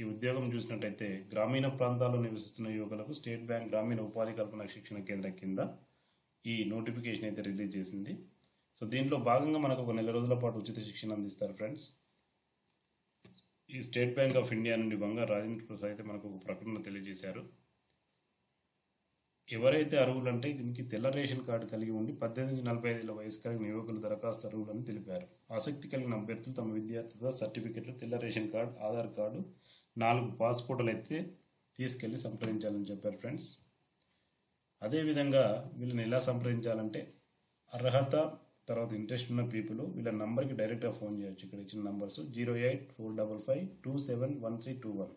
ఈ ఉద్యోగం చూసినట్టయితే గ్రామీణ ప్రాంతాల్లో నివసిస్తున్న యువకులకు స్టేట్ బ్యాంక్ గ్రామీణ ఉపాధి కల్పన శిక్షణ కేంద్రం కింద ఈ నోటిఫికేషన్ అయితే రిలీజ్ చేసింది. సో దీంట్లో భాగంగా మనకు ఒక నెల రోజుల పాటు ఉచిత శిక్షణ అందిస్తారు ఫ్రెండ్స్. ఈ స్టేట్ బ్యాంక్ ఆఫ్ ఇండియా నుండి బంగారు రాజేంద్ర ప్రసాద్ అయితే మనకు ఒక ప్రకటన తెలియజేశారు. ఎవరైతే అర్హులంటే దీనికి తెల్ల రేషన్ కార్డు కలిగి ఉండి పద్దెనిమిది నలభై ఐదుల వయసు కలిగిన యువకులు దరఖాస్తు అర్హులని తెలిపారు. ఆసక్తి కలిగిన అభ్యర్థులు తమ విద్యార్థుల సర్టిఫికెట్లు తెల్ల రేషన్ కార్డు ఆధార్ కార్డు నాలుగు పాస్పోర్టులు అయితే తీసుకెళ్ళి సంప్రదించాలని చెప్పారు ఫ్రెండ్స్. అదేవిధంగా వీళ్ళని ఎలా సంప్రదించాలంటే అర్హత తర్వాత ఇంట్రెస్ట్ ఉన్న పీపుల్ వీళ్ళ నంబర్కి డైరెక్ట్గా ఫోన్ చేయొచ్చు. ఇక్కడ ఇచ్చిన numbers zero eight four double five two seven one three two one.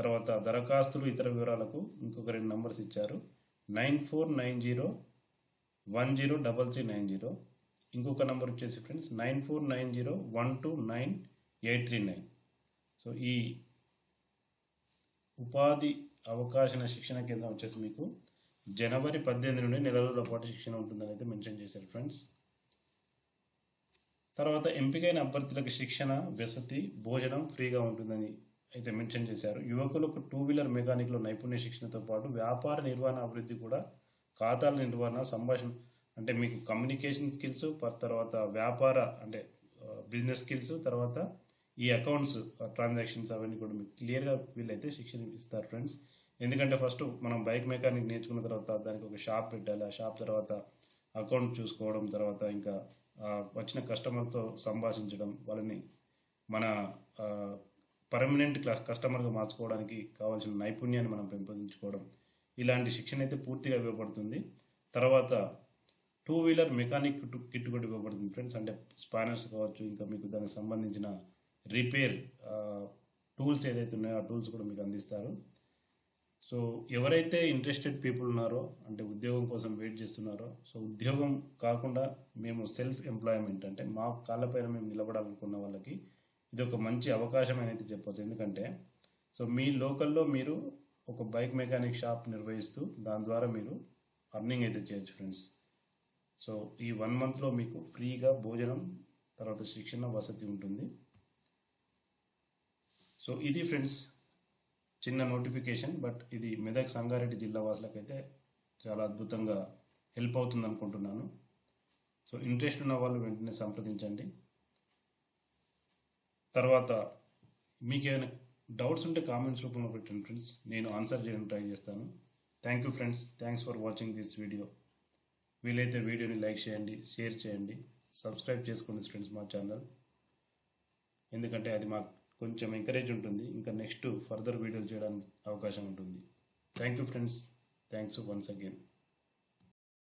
తర్వాత దరఖాస్తులు ఇతర వివరాలకు ఇంకొక రెండు నంబర్స్ ఇచ్చారు. Nine four nine zero one zero double three nine zero. ఇంకొక నంబర్ వచ్చేసి friends nine four nine zero one two nine eight three nine. So ఈ ఉపాధి అవకాశన శిక్షణ కేంద్రం వచ్చేసి మీకు జనవరి పద్దెనిమిది నుండి నెల రోజుల పాటు శిక్షణ ఉంటుందని అయితే మెన్షన్ చేశారు ఫ్రెండ్స్. తర్వాత ఎంపికైన అభ్యర్థులకు శిక్షణ వసతి భోజనం ఫ్రీగా ఉంటుందని అయితే మెన్షన్ చేశారు. యువకులకు టూ వీలర్ మెకానిక్లో నైపుణ్య శిక్షణతో పాటు వ్యాపార నిర్వహణ అభివృద్ధి కూడా ఖాతాల నిర్వహణ సంభాషణ అంటే మీకు కమ్యూనికేషన్ స్కిల్స్ తర్వాత వ్యాపార అంటే బిజినెస్ స్కిల్స్ తర్వాత ఈ అకౌంట్స్ ట్రాన్సాక్షన్స్ అవన్నీ కూడా మీకు క్లియర్గా వీళ్ళైతే శిక్షణ ఇస్తారు ఫ్రెండ్స్ ఎందుకంటే ఫస్ట్ మనం బైక్ మెకానిక్ నేర్చుకున్న తర్వాత దానికి ఒక షాప్ పెట్టాలి. ఆ షాప్ తర్వాత అకౌంట్ చూసుకోవడం తర్వాత ఇంకా వచ్చిన కస్టమర్తో సంభాషించడం వాళ్ళని మన పర్మనెంట్ కస్టమర్గా మార్చుకోవడానికి కావాల్సిన నైపుణ్యాన్ని మనం పెంపొందించుకోవడం. ఇలాంటి శిక్షణ అయితే పూర్తిగా ఇవ్వబడుతుంది. తర్వాత టూ వీలర్ మెకానిక్ కిట్ కూడా ఇవ్వబడుతుంది ఫ్రెండ్స్ అంటే స్పానర్స్ కావచ్చు ఇంకా మీకు దానికి సంబంధించిన రిపేర్ టూల్స్ ఏదైతే ఉన్నాయో ఆ టూల్స్ కూడా మీకు అందిస్తారు. సో ఎవరైతే ఇంట్రెస్టెడ్ పీపుల్ ఉన్నారో అంటే ఉద్యోగం కోసం వెయిట్ చేస్తున్నారో సో ఉద్యోగం కాకుండా మేము సెల్ఫ్ ఎంప్లాయ్మెంట్ అంటే మా కాళ్ళపైన మేము నిలబడాలనుకున్న వాళ్ళకి ఇది ఒక మంచి అవకాశం అని అయితే చెప్పొచ్చు. ఎందుకంటే సో మీ లోకల్లో మీరు ఒక బైక్ మెకానిక్ షాప్ నిర్వహిస్తూ దాని ద్వారా మీరు అర్నింగ్ అయితే చేయొచ్చు ఫ్రెండ్స్. సో ఈ వన్ మంత్లో మీకు ఫ్రీగా భోజనం తర్వాత శిక్షణ వసతి ఉంటుంది. సో ఇది ఫ్రెండ్స్ చిన్న నోటిఫికేషన్ బట్ ఇది మెదక్ సంగారెడ్డి జిల్లా వాసులకైతే చాలా అద్భుతంగా హెల్ప్ అవుతుంది అనుకుంటున్నాను సో ఇంట్రెస్ట్ ఉన్న వాళ్ళు వెంటనే సంప్రదించండి. తర్వాత మీకు ఏమైనా డౌట్స్ ఉంటే కామెంట్స్ రూపంలో పెట్టండి ఫ్రెండ్స్. నేను ఆన్సర్ చేయడానికి ట్రై చేస్తాను. Thank you friends thanks for watching this video వీలైతే వీడియోని లైక్ చేయండి షేర్ చేయండి సబ్స్క్రైబ్ చేసుకోండి ఫ్రెండ్స్ మా ఛానల్. ఎందుకంటే అది మాకు కొంచెం ఎంకరేజ్ ఉంటుంది. ఇంకా నెక్స్ట్ ఫర్దర్ వీడియోలు చేయడానికి అవకాశం ఉంటుంది. Thank you friends thanks once again